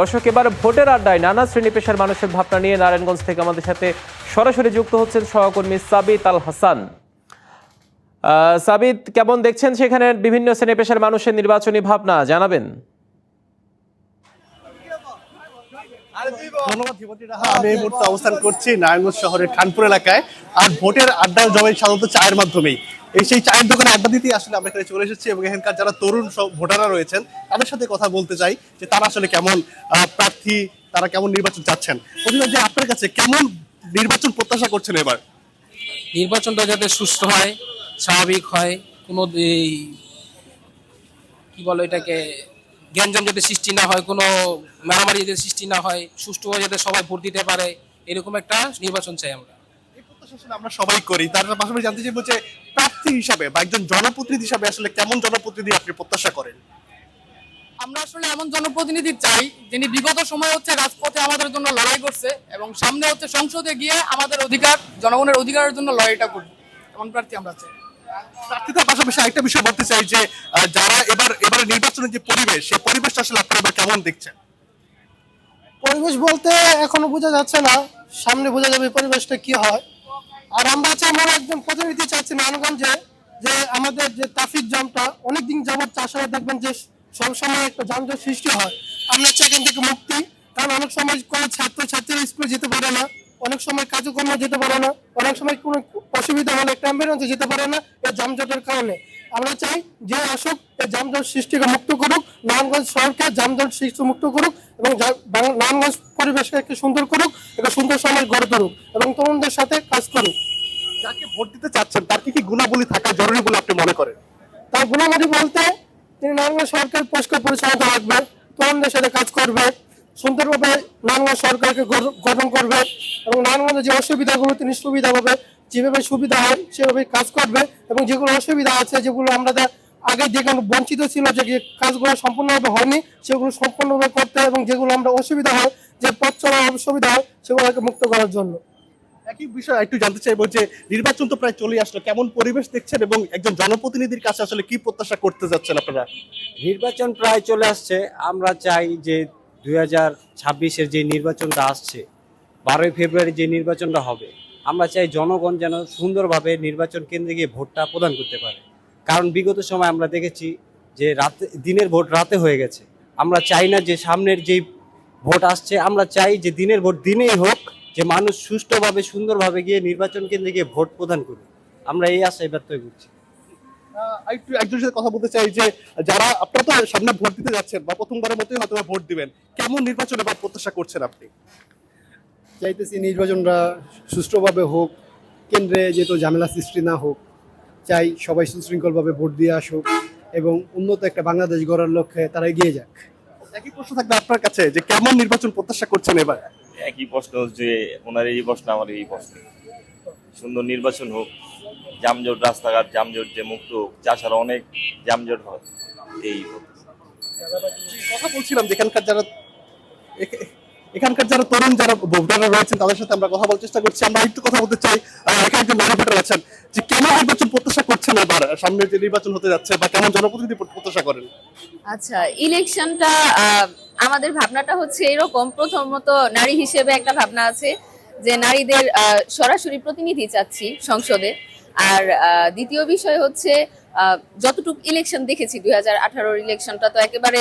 দর্শক, এবার ভোটের আড্ডায় নানা শ্রেণি পেশার মানুষের ভাবনা নিয়ে নারায়ণগঞ্জ থেকে আমাদের সাথে সরাসরি যুক্ত হচ্ছেন সহকর্মী সাবিত আল হাসান। সাবিত, কেমন দেখছেন সেখানে বিভিন্ন শ্রেণি পেশার মানুষের নির্বাচনী ভাবনা? জানাবেন। আমি এই মুহূর্তে অবস্থান করছি নারায়ণগঞ্জ শহরের খানপুর এলাকায়। আর ভোটের আড্ডা জমে সাধারণত চায়ের মাধ্যমেই। এই সেই চায়ের দোকানে আড্ডা দিতেই আসলে আমরা এখানে চলে এসেছি এবং এখানকার যারা তরুণ সব ভোটাররা রয়েছেন, তাদের সাথে কথা বলতে চাই যে তারা আসলে কেমন প্রার্থী, তারা কেমন নির্বাচন চাচ্ছেন। প্রতিবার যে আপনার কাছে কেমন নির্বাচন প্রত্যাশা করছেন এবার? নির্বাচনটা যাতে সুষ্ঠু হয়, স্বাভাবিক হয়, কোনো এই, কি বলো এটাকে জ্ঞানজম যাতে সৃষ্টি না হয়, কোনো মারামারি যাতে সৃষ্টি না হয়, সুষ্ঠুভাবে যাতে সবাই ভোট দিতে পারে, এরকম একটা নির্বাচন চাই আমরা। আসলে আমরা সবাই করি। তার পাশাপাশি জানতে চাইব যে প্রার্থী হিসাবে বা একজন জনপ্রতিনিধি হিসাবে আসলে কেমন জনপ্রতিনিধি আপনি প্রত্যাশা করেন? আমরা আসলে এমন জনপ্রতিনিধি চাই যিনি বিগত সময় হচ্ছে রাজপথে আমাদের জন্য লড়াই করছে এবং সামনে হচ্ছে সংসদে গিয়ে আমাদের অধিকার জনগণের অধিকারের জন্য লড়াইটা করবে। এমন প্রার্থী আমরা চাই। প্রার্থীতার পাশাপাশি আরেকটা বিষয় বলতে চাই যে যারা এবার এবার নির্বাচনের যে পরিবেশ সেই পরিবেশটা আসলে আপনারা এবার কেমন দেখছেন? পরিবেশ বলতে এখনও বোঝা যাচ্ছে না। সামনে বোঝা যাবে পরিবেশটা কি হয়। আর আমরা চাই আমরা একজন প্রতিনিধি চাচ্ছি নারায়ণগঞ্জে যে আমাদের যে ট্রাফিক জ্যামটা, অনেকদিন যাবৎ চাষাবাদ দেখবেন যে সবসময় একটা যানজট সৃষ্টি হয়। আমরা এখান থেকে মুক্তি, কারণ অনেক সময় কোনো ছাত্র ছাত্রীরা স্কুলে যেতে পারে না, অনেক সময় কাজকর্ম যেতে পারে না, অনেক সময় কোনো অসুবিধা হলে একটা অ্যাম্বুলেন্সে যেতে পারে না এই যানজটের কারণে। আমরা চাই যে আসুক যানজট সৃষ্টিকে মুক্ত করুক নারায়ণগঞ্জ সরকার যানজট সৃষ্টি মুক্ত করুক এবং নারায়ণগঞ্জ পরিবেশকে একটু সুন্দর করুক একটা সুন্দর সমাজ গড়ে তুলুক এবং তরুণদের সাথে কাজ করুক। যাকে ভোট দিতে চাচ্ছেন তার কি কি গুণাবলী থাকা জরুরি বলে আপনি মনে করেন? তার গুণাবলী বলতে তিনি নারায়ণগঞ্জ সরকার পরিষ্কার পরিচ্ছন্নতা রাখবে তরুণদের সাথে কাজ করবে সুন্দরভাবে নারায়ণগঞ্জ সরকারকে গঠন করবে এবং নারায়ণগঞ্জের যে অসুবিধাগুলো তিনি সুবিধা পাবে যেভাবে সুবিধা হয় সেভাবে কাজ করবে এবং যেগুলো অসুবিধা আছে যেগুলো আমরা দা- আগে যেগুলো বঞ্চিত ছিল যে যে কাজগুলো সম্পূর্ণভাবে হয়নি সেগুলো সম্পূর্ণভাবে করতে এবং যেগুলো আমরা অসুবিধা হয় যে পথ চলার অসুবিধা হয় সেগুলোকে মুক্ত করার জন্য। একই বিষয় একটু জানতে চাইব যে নির্বাচন তো প্রায় চলে আসলো কেমন পরিবেশ দেখছেন এবং একজন জনপ্রতিনিধির কাছে আসলে কি প্রত্যাশা করতে যাচ্ছেন আপনারা? নির্বাচন প্রায় চলে আসছে আমরা চাই যে দুই হাজার ছাব্বিশের যে নির্বাচনটা আসছে বারোই ফেব্রুয়ারি যে নির্বাচনটা হবে আমরা চাই জনগণ যেন সুন্দরভাবে নির্বাচন কেন্দ্রে গিয়ে ভোটটা প্রদান করতে পারে। কারণ বিগত সময় আমরা দেখেছি যে রাতে দিনের ভোট রাতে হয়ে গেছে। আমরা চাই না যে সামনের যেই ভোট আসছে আমরা চাই যে দিনের ভোট দিনেই হোক যে মানুষ সুষ্ঠুভাবে সুন্দরভাবে গিয়ে নির্বাচন কেন্দ্রে গিয়ে ভোট প্রদান করুক। আমরা এই আশায় ব্যর্থ হয়ে আহ, একটু একজনের সাথে কথা বলতে চাই যে যারা আপনারা তো সামনে ভোট দিতে যাচ্ছেন বা প্রথমবারের মতোই হয়তো বা ভোট দিবেন। কেমন নির্বাচন এবার প্রত্যাশা করছেন আপনি? চাইতেছি নির্বাচনটা সুষ্ঠুভাবে হোক কেন্দ্রে যেহেতু ঝামেলা সৃষ্টি না হোক চাই সবাই সুশৃঙ্খলভাবে ভোট দিয়ে আসুক এবং উন্নত একটা বাংলাদেশ গড়ার লক্ষ্যে তারা এগিয়ে যাক। একই প্রশ্ন থাকবে আপনার কাছে যে কেমন নির্বাচন প্রত্যাশা করছেন এবার? একই প্রশ্ন যে ওনার এই প্রশ্ন আমার এই প্রশ্ন। সুন্দর নির্বাচন হোক জামজট রাস্তাঘাট জামজট যে মুক্ত হোক চাষারা অনেক জামজট হয় এই কথা বলছিলাম যেখানকার যারা এখানকার যারা তরুণ, যারা ভোটাররা রয়েছেন, তাদের সাথে আমরা কথা বলার চেষ্টা করছি। আমরা একটু কথা বলতে চাই এখানে একজন নারী ভোটার আছেন। যে কেমন নির্বাচন প্রত্যাশা করছেন এবার? সামনে যে নির্বাচন হতে যাচ্ছে বা কেমন জনপ্রতিনিধি প্রত্যাশা করেন? আচ্ছা ইলেকশনটা আমাদের ভাবনাটা হচ্ছে এরকম। প্রথমত নারী হিসেবে একটা ভাবনা আছে যে নারীদের সরাসরি প্রতিনিধি চাচ্ছি সংসদে। আর দ্বিতীয় বিষয় হচ্ছে যতটুকু ইলেকশন দেখেছি, দুই হাজার ইলেকশনটা তো একেবারে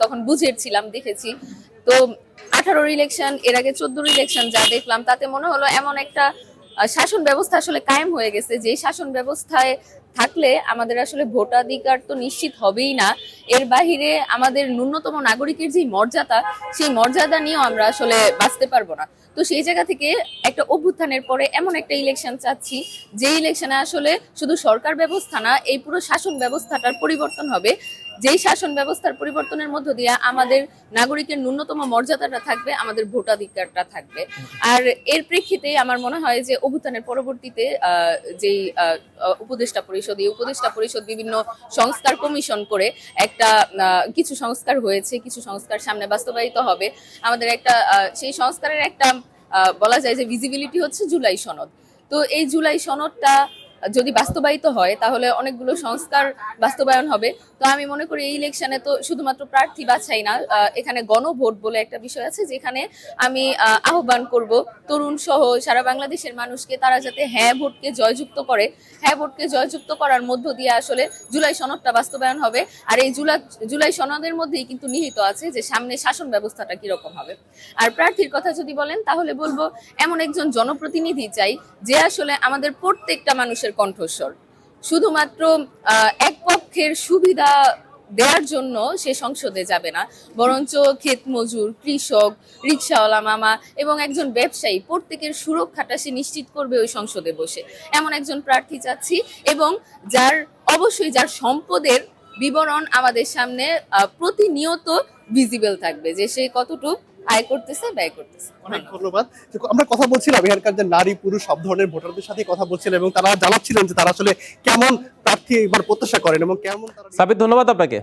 তখন বুঝের ছিলাম, দেখেছি। তো আঠারোর ইলেকশন এর আগে চোদ্দোর ইলেকশন যা দেখলাম, তাতে মনে হলো এমন একটা শাসন ব্যবস্থা আসলে কায়েম হয়ে গেছে। যে শাসন ব্যবস্থায় থাকলে আমাদের আসলে ভোটাধিকার তো নিশ্চিত হবেই না। এর বাহিরে আমাদের ন্যূনতম নাগরিকের যে মর্যাদা, সেই মর্যাদা নিয়েও আমরা আসলে বাঁচতে পারব না। তো সেই জায়গা থেকে একটা অভ্যুত্থানের পরে এমন একটা ইলেকশন চাচ্ছি যে ইলেকশনে আসলে শুধু সরকার ব্যবস্থা না, এই পুরো শাসন ব্যবস্থাটার পরিবর্তন হবে। যেই শাসন ব্যবস্থার পরিবর্তনের মধ্য দিয়ে আমাদের নাগরিকের ন্যূনতম মর্যাদাটা থাকবে, আমাদের ভোটাধিকারটা থাকবে। আর এর প্রেক্ষিতে আমার মনে হয় যে অভ্যুত্থানের পরবর্তীতে যেই উপদেষ্টা পরিষদ, এই উপদেষ্টা পরিষদ বিভিন্ন সংস্কার কমিশন করে একটা কিছু সংস্কার হয়েছে, কিছু সংস্কার সামনে বাস্তবায়িত হবে। আমাদের একটা সেই সংস্কারের একটা বলা যায় যে ভিজিবিলিটি হচ্ছে জুলাই সনদ। তো এই জুলাই সনদটা যদি বাস্তবায়িত হয়, তাহলে অনেকগুলো সংস্কার বাস্তবায়ন হবে। তো আমি মনে করি এই ইলেকশনে তো শুধুমাত্র প্রার্থী বাছাই না এখানে গণভোট বলে একটা বিষয় আছে, যেখানে আমি আহ্বান করব তরুণ সহ সারা বাংলাদেশের মানুষকে, তারা যাতে হ্যাঁ ভোটকে জয়যুক্ত করে। হ্যাঁ ভোটকে জয়যুক্ত করার মধ্য দিয়ে আসলে জুলাই সনদটা বাস্তবায়ন হবে। আর এই জুলাই জুলাই সনদের মধ্যেই কিন্তু নিহিত আছে যে সামনে শাসন ব্যবস্থাটা কীরকম হবে। আর প্রার্থীর কথা যদি বলেন, তাহলে বলব এমন একজন জনপ্রতিনিধি চাই, যে আসলে আমাদের প্রত্যেকটা মানুষের কণ্ঠস্বর। শুধুমাত্র এক পক্ষের সুবিধা দেওয়ার জন্য সে সংসদে যাবে না। বরঞ্চ ক্ষেত মজুর, কৃষক, রিক্সাওয়ালা মামা এবং একজন ব্যবসায়ী প্রত্যেকের সুরক্ষাটা সে নিশ্চিত করবে ওই সংসদে বসে। এমন একজন প্রার্থী চাচ্ছি এবং যার, অবশ্যই যার সম্পদের বিবরণ আমাদের সামনে প্রতিনিয়ত ভিজিবল থাকবে যে সে কতটুকু আয় করতেছে ব্যয় করতেছে। অনেক ধন্যবাদ। আমরা কথা বলছিলাম এখানকার যে নারী পুরুষ সব ধরনের ভোটারদের সাথে কথা বলছিলাম এবং তারা জানাচ্ছিলেন যে তারা আসলে কেমন প্রার্থী এবার প্রত্যাশা করেন এবং কেমন তারা সাবিত ধন্যবাদ আপনাকে।